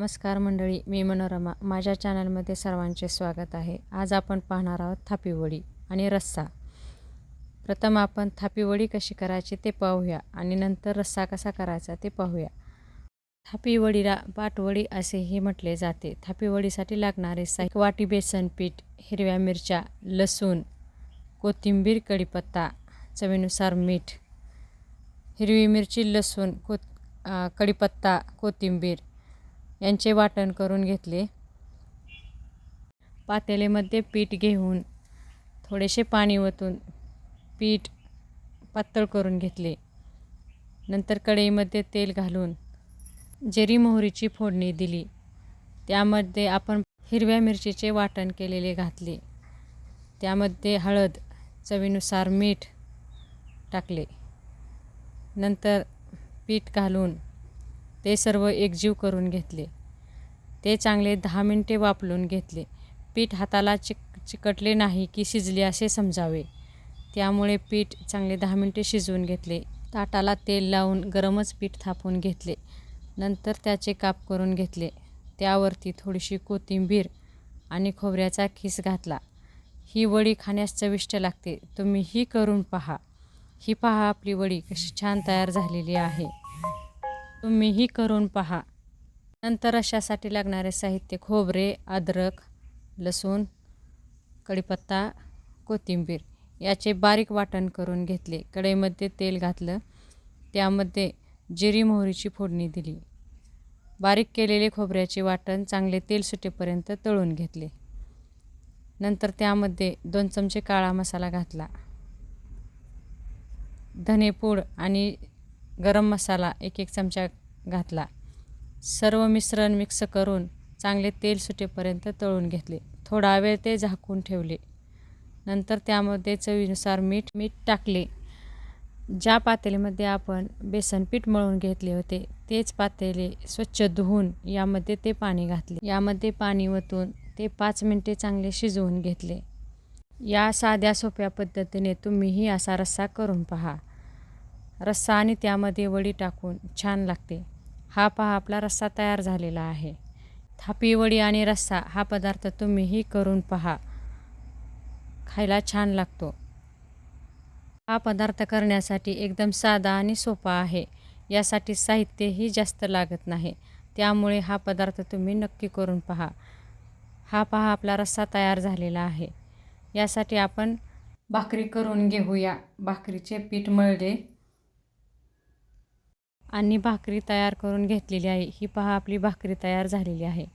नमस्कार मंडळी मी मनोरमा. माझ्या चॅनलमध्ये सर्वांचे स्वागत आहे. आज आपण पाहणार आहोत थापीवडी आणि रस्सा. प्रथम आपण थापीवडी कशी करायची ते पाहूया आणि नंतर रस्सा कसा करायचा ते पाहूया. थापीवडीला पाटवडी असेही म्हटले जाते. थापीवडीसाठी लागणारे साहित्य वाटी बेसन पीठ हिरव्या मिरच्या लसूण कोथिंबीर कढीपत्ता चवीनुसार मीठ हिरवी मिरची लसूण को कडीपत्ता कढीपत्ता कोथिंबीर यांचे वाटण करून घेतले. पातेलेमध्ये पीठ घेऊन थोडेसे पाणी ओतून पीठ पातळ करून घेतले. नंतर कढईमध्ये तेल घालून जिरी मोहरीची फोडणी दिली. त्यामध्ये आपण हिरव्या मिरचीचे वाटण केलेले घातले. त्यामध्ये हळद चवीनुसार मीठ टाकले. नंतर पीठ घालून ते सर्व एकजीव करून घेतले. ते चांगले दहा मिनटे वापरून घेतले. पीठ हाताला चिक चिकटले नाही की शिजले असे समजावे. त्यामुळे पीठ चांगले दहा मिनटे शिजवून घेतले. ताटाला तेल लावून गरमच पीठ थापून घेतले. नंतर त्याचे काप करून घेतले. त्यावरती थोडीशी कोथिंबीर आणि खोबऱ्याचा खीस घातला. ही वडी खाण्यास चविष्ट लागते. तुम्ही ही करून पहा. ही पहा आपली वडी कशी छान तयार झालेली आहे. तुम्हीही करून पहा. नंतर अशासाठी लागणारे साहित्य खोबरे अद्रक लसूण कढीपत्ता कोथिंबीर याचे बारीक वाटण करून घेतले. कढईमध्ये तेल घातलं. त्यामध्ये जिरी मोहरीची फोडणी दिली. बारीक केलेले खोबऱ्याचे वाटण चांगले तेल सुटेपर्यंत तळून घेतले. नंतर त्यामध्ये दोन चमचे काळा मसाला घातला. धनेपूड आणि गरम मसाला एक एक चमचा घातला. सर्व मिश्रण मिक्स करून चांगले तेल सुटेपर्यंत तळून घेतले. थोडा वेळ ते झाकून ठेवले. नंतर त्यामध्ये चवीनुसार मीठ मीठ टाकले. ज्या पातेलीमध्ये आपण बेसन पीठ मळून घेतले होते तेच पातेले स्वच्छ धुवून यामध्ये ते पाणी घातले. यामध्ये पाणी ओतून ते पाच मिनटे चांगले शिजवून घेतले. या साध्या सोप्या पद्धतीने तुम्हीही असा रस्सा करून पहा. रस्सा आणि त्यामध्ये वडी टाकून छान लागते. हा पहा आपला रस्सा तयार झालेला आहे. थापी वडी आणि रस्सा हा पदार्थ तुम्हीही करून पहा. खायला छान लागतो. हा पदार्थ करण्यासाठी एकदम साधा आणि सोपा आहे. यासाठी साहित्यही जास्त लागत नाही. त्यामुळे हा पदार्थ तुम्ही नक्की करून पहा. हा पहा आपला रस्सा तयार झालेला आहे. यासाठी आपण भाकरी करून घेऊया. भाकरीचे पीठ मळले. आणि भाकरी तयार करून घेतलेली आहे. ही पहा आपली भाकरी तयार झालेली आहे.